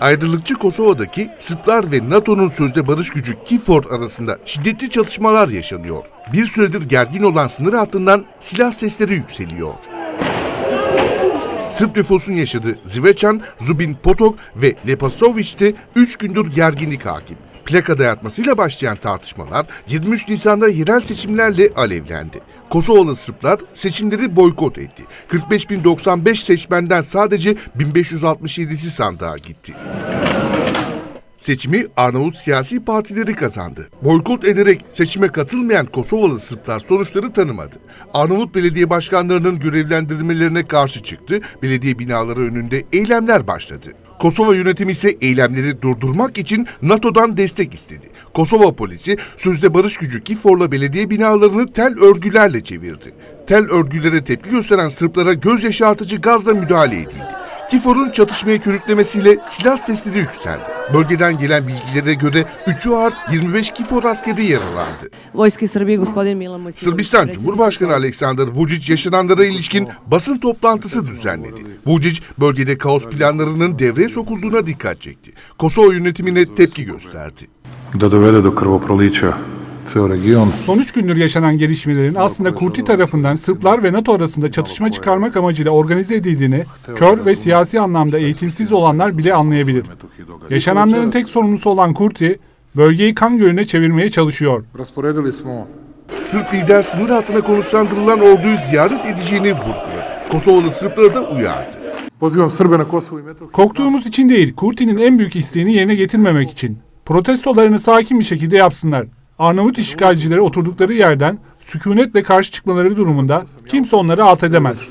Ayrılıkçı Kosova'daki Sırplar ve NATO'nun sözde barış gücü KFOR arasında şiddetli çatışmalar yaşanıyor. Bir süredir gergin olan sınır hattından silah sesleri yükseliyor. Sırp nüfusun yaşadığı Zveçan, Zubin Potok ve Lepasoviç'te 3 gündür gerginlik hakim. Plaka dayatmasıyla başlayan tartışmalar 23 Nisan'da yerel seçimlerle alevlendi. Kosovalı Sırplar seçimleri boykot etti. 45.095 seçmenden sadece 1567'si sandığa gitti. Seçimi Arnavut siyasi partileri kazandı. Boykot ederek seçime katılmayan Kosovalı Sırplar sonuçları tanımadı. Arnavut belediye başkanlarının görevlendirmelerine karşı çıktı, belediye binaları önünde eylemler başladı. Kosova yönetimi ise eylemleri durdurmak için NATO'dan destek istedi. Kosova polisi sözde barış gücü KFOR'la belediye binalarını tel örgülerle çevirdi. Tel örgülere tepki gösteren Sırplara göz yaşartıcı gazla müdahale edildi. KFOR'un çatışmayı körüklemesiyle silah sesleri yükseldi. Bölgeden gelen bilgilere göre 3'ü ağır 25 KFOR askeri yaralandı. Sırbistan Cumhurbaşkanı Aleksandar Vučić yaşananlara ilişkin basın toplantısı düzenledi. Vučić bölgede kaos planlarının devreye sokulduğuna dikkat çekti. Kosova yönetimine tepki gösterdi. da dovede do krvoprolića. Son üç gündür yaşanan gelişmelerin aslında Kurti tarafından Sırplar ve NATO arasında çatışma çıkarmak amacıyla organize edildiğini kör ve siyasi anlamda eğitimsiz olanlar bile anlayabilir. Yaşananların tek sorumlusu olan Kurti, bölgeyi kan gölüne çevirmeye çalışıyor. Sırp lider sınır hattına konuşlandırılan orduyu ziyaret edeceğini vurguladı. Kosovalı Sırpları da uyardı. Korktuğumuz için değil, Kurti'nin en büyük isteğini yerine getirmemek için. Protestolarını sakin bir şekilde yapsınlar. Arnavut işgalcileri oturdukları yerden sükunetle karşı çıkmaları durumunda kimse onları alt edemez.